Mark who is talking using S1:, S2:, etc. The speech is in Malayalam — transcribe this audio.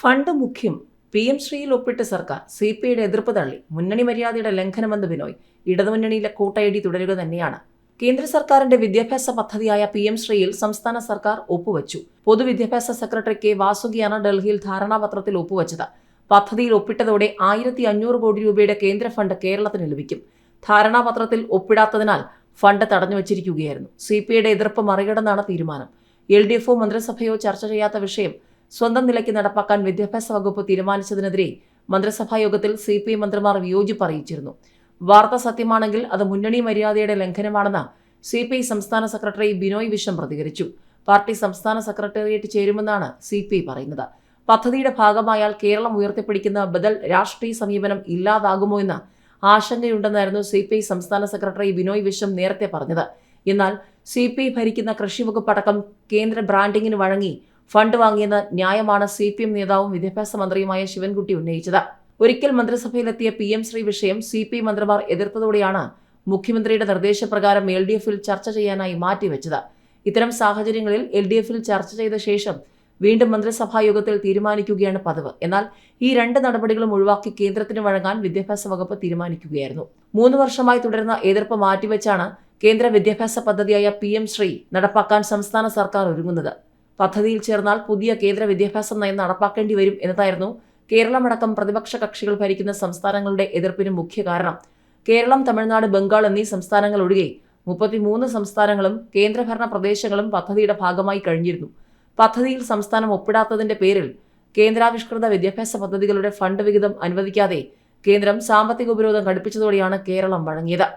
S1: ഫണ്ട് മുഖ്യം പി എം ശ്രീയിൽ ഒപ്പിട്ട സർക്കാർ സി പി ഐയുടെ എതിർപ്പ് തള്ളി. മുന്നണി മര്യാദയുടെ ലംഘനമെന്ന് ബിനോയ്. ഇടതുമുന്നണിയിലെ കൂട്ടയടി തുടരുക തന്നെയാണ്. കേന്ദ്ര സർക്കാരിന്റെ വിദ്യാഭ്യാസ പദ്ധതിയായ പി എം ശ്രീയിൽ സംസ്ഥാന സർക്കാർ ഒപ്പുവച്ചു. പൊതുവിദ്യാഭ്യാസ സെക്രട്ടറി കെ വാസുകിയാണ് ഡൽഹിയിൽ ധാരണാപത്രത്തിൽ ഒപ്പുവച്ചത്. പദ്ധതിയിൽ ഒപ്പിട്ടതോടെ ആയിരത്തി അഞ്ഞൂറ് കോടി രൂപയുടെ കേന്ദ്ര ഫണ്ട് കേരളത്തിന് ലഭിക്കും. ധാരണാപത്രത്തിൽ ഒപ്പിടാത്തതിനാൽ ഫണ്ട് തടഞ്ഞു വച്ചിരിക്കുകയായിരുന്നു. സി പി ഐയുടെ എതിർപ്പ് മറികടന്നാണ് തീരുമാനം. എൽ ഡി എഫോ മന്ത്രിസഭയോ ചർച്ച ചെയ്യാത്ത വിഷയം സ്വന്തം നിലയ്ക്ക് നടപ്പാക്കാൻ വിദ്യാഭ്യാസ വകുപ്പ് തീരുമാനിച്ചതിനെതിരെ മന്ത്രിസഭാ യോഗത്തിൽ സി പി ഐ മന്ത്രിമാർ വിയോജിപ്പ് അറിയിച്ചിരുന്നു. വാർത്ത സത്യമാണെങ്കിൽ അത് മുന്നണി മര്യാദയുടെ ലംഘനമാണെന്ന് സി പി ഐ സംസ്ഥാന സെക്രട്ടറി ബിനോയ് വിശ്വം പ്രതികരിച്ചു. പാർട്ടി സംസ്ഥാന സെക്രട്ടേറിയറ്റ് ചേരുമെന്നാണ് സി പി ഐ പറയുന്നത്. പദ്ധതിയുടെ ഭാഗമായാൽ കേരളം ഉയർത്തിപ്പിടിക്കുന്ന ബദൽ രാഷ്ട്രീയ സമീപനം ഇല്ലാതാകുമോ എന്ന ആശങ്കയുണ്ടെന്നായിരുന്നു സി പി ഐ സംസ്ഥാന സെക്രട്ടറി ബിനോയ് വിശ്വം നേരത്തെ പറഞ്ഞത്. എന്നാൽ സി പി ഐ ഭരിക്കുന്ന കൃഷി വകുപ്പ് അടക്കം കേന്ദ്ര ബ്രാൻഡിങ്ങിന് വഴങ്ങി ഫണ്ട് വാങ്ങിയെന്ന ന്യായമാണ് സി പി എം നേതാവും വിദ്യാഭ്യാസ മന്ത്രിയുമായ ശിവൻകുട്ടി ഉന്നയിച്ചത്. ഒരിക്കൽ മന്ത്രിസഭയിലെത്തിയ പി എം ശ്രീ വിഷയം സി പി മന്ത്രിമാർ എതിർത്തതോടെയാണ് മുഖ്യമന്ത്രിയുടെ നിർദ്ദേശപ്രകാരം എൽ ഡി എഫിൽ ചർച്ച ചെയ്യാനായി മാറ്റിവെച്ചത്. ഇത്തരം സാഹചര്യങ്ങളിൽ എൽ ഡി എഫിൽ ചർച്ച ചെയ്ത ശേഷം വീണ്ടും മന്ത്രിസഭാ യോഗത്തിൽ തീരുമാനിക്കുകയാണ് പതിവ്. എന്നാൽ ഈ രണ്ട് നടപടികളും ഒഴിവാക്കി കേന്ദ്രത്തിന് വഴങ്ങാൻ വിദ്യാഭ്യാസ വകുപ്പ് തീരുമാനിക്കുകയായിരുന്നു. മൂന്ന് വർഷമായി തുടരുന്ന എതിർപ്പ് മാറ്റിവെച്ചാണ് കേന്ദ്ര വിദ്യാഭ്യാസ പദ്ധതിയായ പി എം ശ്രീ നടപ്പാക്കാൻ സംസ്ഥാന സർക്കാർ ഒരുങ്ങുന്നത്. പദ്ധതിയിൽ ചേർന്നാൽ പുതിയ കേന്ദ്ര വിദ്യാഭ്യാസ നയം നടപ്പാക്കേണ്ടി വരും എന്നതായിരുന്നു കേരളമടക്കം പ്രതിപക്ഷ കക്ഷികൾ ഭരിക്കുന്ന സംസ്ഥാനങ്ങളുടെ എതിർപ്പിന് മുഖ്യ കാരണം. കേരളം തമിഴ്നാട് ബംഗാൾ എന്നീ സംസ്ഥാനങ്ങൾ ഒഴികെ മുപ്പത്തിമൂന്ന് സംസ്ഥാനങ്ങളും കേന്ദ്രഭരണ പ്രദേശങ്ങളും പദ്ധതിയുടെ ഭാഗമായി കഴിഞ്ഞിരുന്നു. പദ്ധതിയിൽ സംസ്ഥാനം ഒപ്പിടാത്തതിന്റെ പേരിൽ കേന്ദ്രാവിഷ്കൃത വിദ്യാഭ്യാസ പദ്ധതികളുടെ ഫണ്ട് വിഹിതം അനുവദിക്കാതെ കേന്ദ്രം സാമ്പത്തിക ഉപരോധം ഘടിപ്പിച്ചതോടെയാണ് കേരളം വഴങ്ങിയത്.